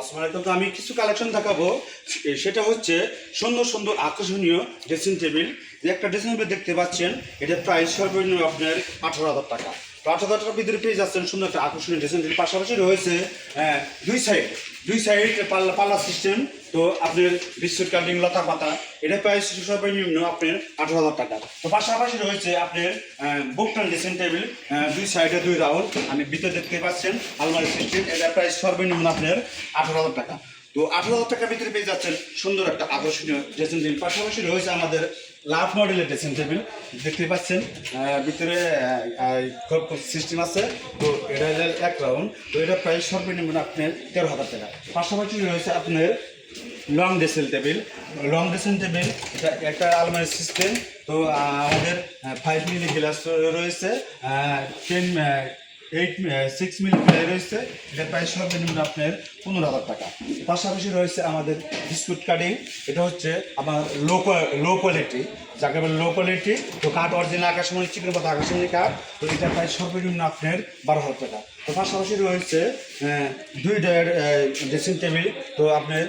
আসসালামাইকুম তো আমি কিছু কালেকশন দেখাবো। সেটা হচ্ছে সুন্দর সুন্দর আকর্ষণীয় ড্রেসিং টেবিল যে একটা ড্রেসিং টেবিল দেখতে পাচ্ছেন, এটা প্রাইস সর্বনিম্ন আপনার আঠারো হাজার টাকা। তো হাজার ভিতরে পেয়ে যাচ্ছেন, সুন্দর একটা আকর্ষণীয় ড্রেসিং পাশাপাশি রয়েছে দুই সাইড দুই সাইড পাল্লা পাল্লা সিস্টেম তো আপনার বিস্কুট, কাটিং, লতা পাতা, এটা প্রাইস সর্বনিম্ন আপনার আঠারো হাজার টাকা। তো পাশাপাশি রয়েছে আপনার বুকটান ড্রেসিং টেবিল দুই সাইডে দুই রাউন্ড আমি ভিতরে দেখতে পাচ্ছেন, আলমারি সিস্টেম এটা প্রাইস সর্বনিম্ন আপনার আঠারো হাজার টাকা। তো আঠারো হাজার টাকার ভিতরে পেয়ে যাচ্ছেন সুন্দর একটা আকর্ষণীয় ড্রেসিং টেবিল পাশাপাশি রয়েছে আমাদের লাভ মডেলের ড্রেসিং টেবিল দেখতে পাচ্ছেন। ভিতরে সিস্টেম আছে। তো এটা এক রাউন্ড তো এটা প্রাইস সর্বনিম্ন আপনার তেরো হাজার টাকা। পাশাপাশি রয়েছে আপনার long dressing table long dressing table এটা একটা আলমারি সিস্টেম তো আমাদের ফাইভ মিলি গ্লাস রয়েছে। Ten eight six milli ply রয়েছে। এটা প্রাইস সর্বনিম্ন আপনার পনেরো হাজার টাকা। পাশাপাশি রয়েছে আমাদের বিস্কুট কাটিং এটা হচ্ছে আমার লো লো কোয়ালিটি যাকে বলে লো কোয়ালিটি তো কাঠ অরিজিনাল আকাশমণি চিকেন পাতা আকাশমণি কাঠ তো এটা প্রায় সর্বনিম্ন আপনার বারো হাজার টাকা। তো পাশাপাশি রয়েছে দুই ডয়ের ড্রেসিং টেবিল তো আপনার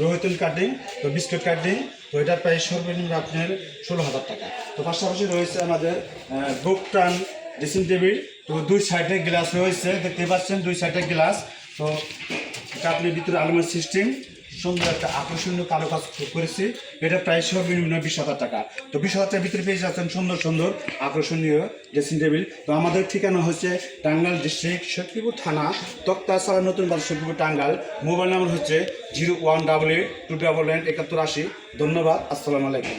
রোহিতুল কাটিং তো বিস্কুট কাটিং তো এটার প্রাইস সর্বনিম্ন আপনার ষোলো হাজার টাকা। তো পাশাপাশি রয়েছে আমাদের বুক টান ড্রেসিং টেবিল, তো দুই সাইডে গ্লাস রয়েছে, দেখতে পাচ্ছেন দুই সাইডে গ্লাস। তো আপনি ভিতরে আলমারি সিস্টেম, সুন্দর একটা আকর্ষণীয় কারও কাজ করেছি। এটা প্রায় সর্বনিম্ন বিশ হাজার টাকা। তো বিশ হাজার টাকার ভিতরে পেয়ে যাচ্ছেন সুন্দর সুন্দর, আকর্ষণীয় ড্রেসিং টেবিল। তো আমাদের ঠিকানা হচ্ছে টাঙ্গাল ডিস্ট্রিক্ট শক্তিপুর থানা, তক্তাছাড়া নতুন বাজার শক্তিপুর টাঙ্গাইল। মোবাইল নাম্বার হচ্ছে zero one double eight two double nine একাত্তর আশি। ধন্যবাদ, আসসালামু আলাইকুম।